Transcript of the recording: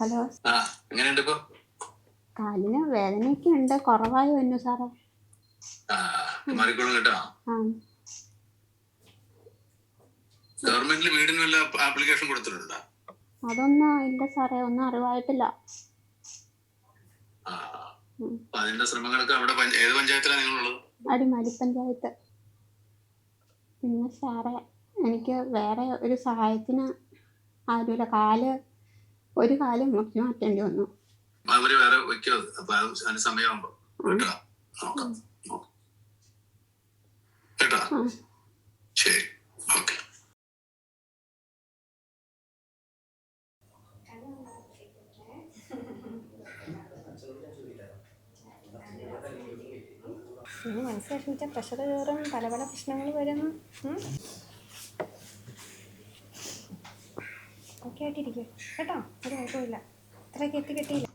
Hello. ആ എങ്ങനെയുണ്ട് ഇപ്പൊ? കാലിന് വേദനയൊക്കെ ഉണ്ട്. കുറവായി വന്നു സാറേ? ആ മാറിക്കോളും കേട്ടോ. ആ. ഗവൺമെന്റിൽ വീടിന് വല്ല ആപ്ലിക്കേഷൻ കൊടുത്തിട്ടുണ്ടോ? അതൊന്നും ഇല്ല സാറേ. ഒന്നും അറിവായിട്ടില്ല. അതിന്റെ ശ്രമങ്ങളൊക്കെ അവിടെ പഞ്ച- ഏത് പഞ്ചായത്തിലാണ് നിങ്ങളുള്ളത്? അടിമാലി പഞ്ചായത്ത്. പിന്നെ സാറേ എനിക്ക് വേറെ ഒരു സഹായത്തിന് ആരുമില്ല. കാൽ ഒരു കാലം മുറിച്ച് മാറ്റേണ്ടി വന്നു. അവർ വേറെ വെക്കോ അപ്പൊ അത് അതിന് സമയമാകുമ്പോ കേട്ടോ? നോക്കാം. നോക്കാം. കേട്ടോ? ആ. ശരി. ഓക്കെ. ഇനി മനസ്സ് വിഷമിച്ച പ്രഷർ കയറും പല പല പ്രശ്നങ്ങൾ വരും ഓക്കെ ആയിട്ടിരിക്കും. കേട്ടോ? ഒരു കുഴപ്പമില്ല. അത്രയൊക്കെ എത്തി കിട്ടിയില്ല.